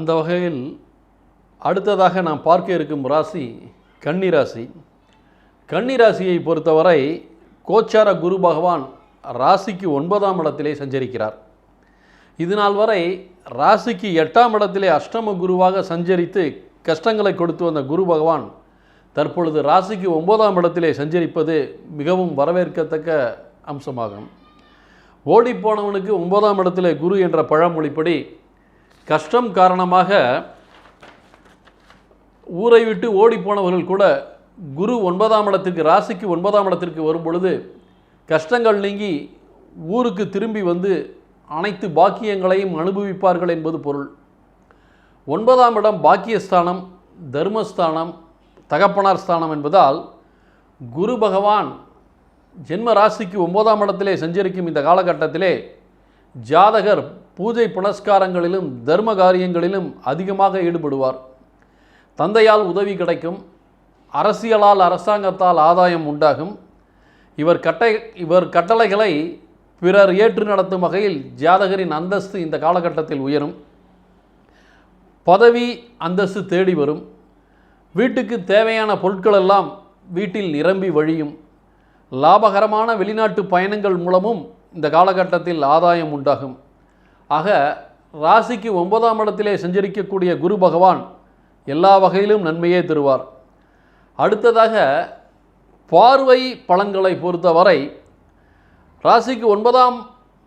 அந்த வகையில் அடுத்ததாக நாம் பார்க்க இருக்கும் ராசி கன்னிராசி கன்னிராசியை பொறுத்தவரை கோச்சார குரு பகவான் ராசிக்கு ஒன்பதாம் இடத்திலே சஞ்சரிக்கிறார். இது நாள் வரை ராசிக்கு எட்டாம் இடத்திலே அஷ்டம குருவாக சஞ்சரித்து கஷ்டங்களை கொடுத்து வந்த குரு பகவான் தற்பொழுது ராசிக்கு ஒன்பதாம் இடத்திலே சஞ்சரிப்பது மிகவும் வரவேற்கத்தக்க அம்சமாகும். ஓடிப்போனவனுக்கு ஒன்பதாம் இடத்திலே குரு என்ற பழமொழிப்படி கஷ்டம் காரணமாக ஊரை விட்டு ஓடிப்போனவர்கள் கூட குரு ஒன்பதாம் இடத்திற்கு ராசிக்கு ஒன்பதாம் இடத்திற்கு வரும் பொழுது கஷ்டங்கள் நீங்கி ஊருக்கு திரும்பி வந்து அனைத்து பாக்கியங்களையும் அனுபவிப்பார்கள் என்பது பொருள். ஒன்பதாம் இடம் பாக்கியஸ்தானம் தர்மஸ்தானம் தகப்பனார் ஸ்தானம் என்பதால் குரு பகவான் ஜென்ம ராசிக்கு ஒன்பதாம் இடத்திலே சஞ்சரிக்கும் இந்த காலகட்டத்திலே ஜாதகர் பூஜை புனஸ்காரங்களிலும் தர்ம காரியங்களிலும் அதிகமாக ஈடுபடுவார். தந்தையால் உதவி கிடைக்கும். அரசியலால் அரசாங்கத்தால் ஆதாயம் உண்டாகும். இவர் கட்டை இவர் கட்டளைகளை பிறர் ஏற்று நடத்தும் வகையில் ஜாதகரின் அந்தஸ்து இந்த காலகட்டத்தில் உயரும். பதவி அந்தஸ்து தேடி வரும். வீட்டுக்கு தேவையான பொருட்களெல்லாம் வீட்டில் நிரம்பி வழியும். லாபகரமான வெளிநாட்டு பயணங்கள் மூலமும் இந்த காலகட்டத்தில் ஆதாயம் உண்டாகும். ஆக ராசிக்கு ஒன்பதாம் இடத்திலே செஞ்சிருக்கக்கூடிய குரு பகவான் எல்லா வகையிலும் நன்மையே தருவார். அடுத்ததாக பார்வை பலன்களை பொறுத்தவரை ராசிக்கு ஒன்பதாம்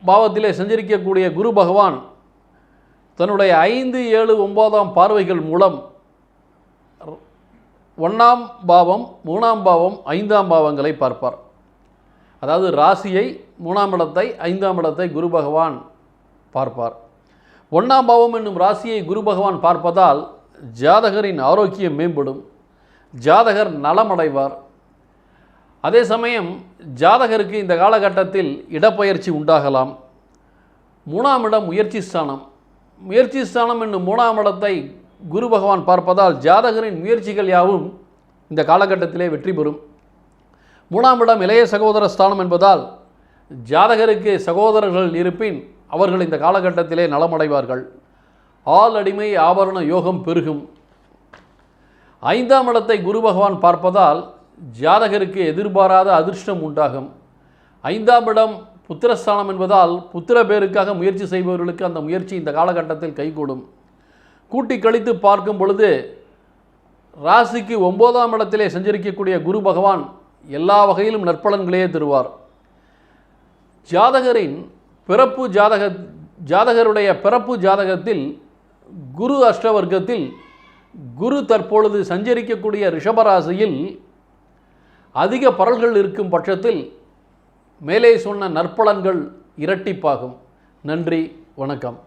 பாவத்திலே செஞ்சிருக்கக்கூடிய குரு பகவான் தன்னுடைய ஐந்து ஏழு ஒன்பதாம் பார்வைகள் மூலம் ஒன்றாம் பாவம் மூணாம் பாவம் ஐந்தாம் பாவங்களை பார்ப்பார். அதாவது ராசியை மூணாம் இடத்தை ஐந்தாம் இடத்தை குரு பகவான் பார்ப்பார். ஒன்றாம் பாவம் என்னும் ராசியை குரு பகவான் பார்ப்பதால் ஜாதகரின் ஆரோக்கியம் மேம்படும் ஜாதகர் நலமடைவார். அதே சமயம் ஜாதகருக்கு இந்த காலகட்டத்தில் இடப்பெயர்ச்சி உண்டாகலாம். மூணாம் இடம் முயற்சி ஸ்தானம். முயற்சி ஸ்தானம் என்னும் மூணாம் இடத்தை குரு பகவான் பார்ப்பதால் ஜாதகரின் முயற்சிகள் யாவும் இந்த காலகட்டத்திலே வெற்றி பெறும். மூணாம் இடம் இளைய சகோதர ஸ்தானம் என்பதால் ஜாதகருக்கு சகோதரர்கள் இருப்பின் அவர்கள் இந்த காலகட்டத்திலே நலமடைவார்கள். ஆள் அடிமை ஆபரண யோகம் பெருகும். ஐந்தாம் இடத்தை குரு பகவான் பார்ப்பதால் ஜாதகருக்கு எதிர்பாராத அதிர்ஷ்டம் உண்டாகும். ஐந்தாம் இடம் புத்திரஸ்தானம் என்பதால் புத்திர பேருக்காக முயற்சி செய்பவர்களுக்கு அந்த முயற்சி இந்த காலகட்டத்தில் கைகூடும். கூட்டி கழித்து பார்க்கும் பொழுது ராசிக்கு ஒம்போதாம் இடத்திலே சஞ்சரிக்கக்கூடிய குரு பகவான் எல்லா வகையிலும் நற்பலன்களையே தருவார். ஜாதகரின் பிறப்பு ஜாதக ஜாதகருடைய பிறப்பு ஜாதகத்தில் குரு அஷ்டவர்க்கத்தில் குரு தற்பொழுது சஞ்சரிக்கக்கூடிய ரிஷபராசியில் அதிக பரல்கள் இருக்கும் பட்சத்தில் மேலே சொன்ன நற்பலன்கள் இரட்டிப்பாகும். நன்றி வணக்கம்.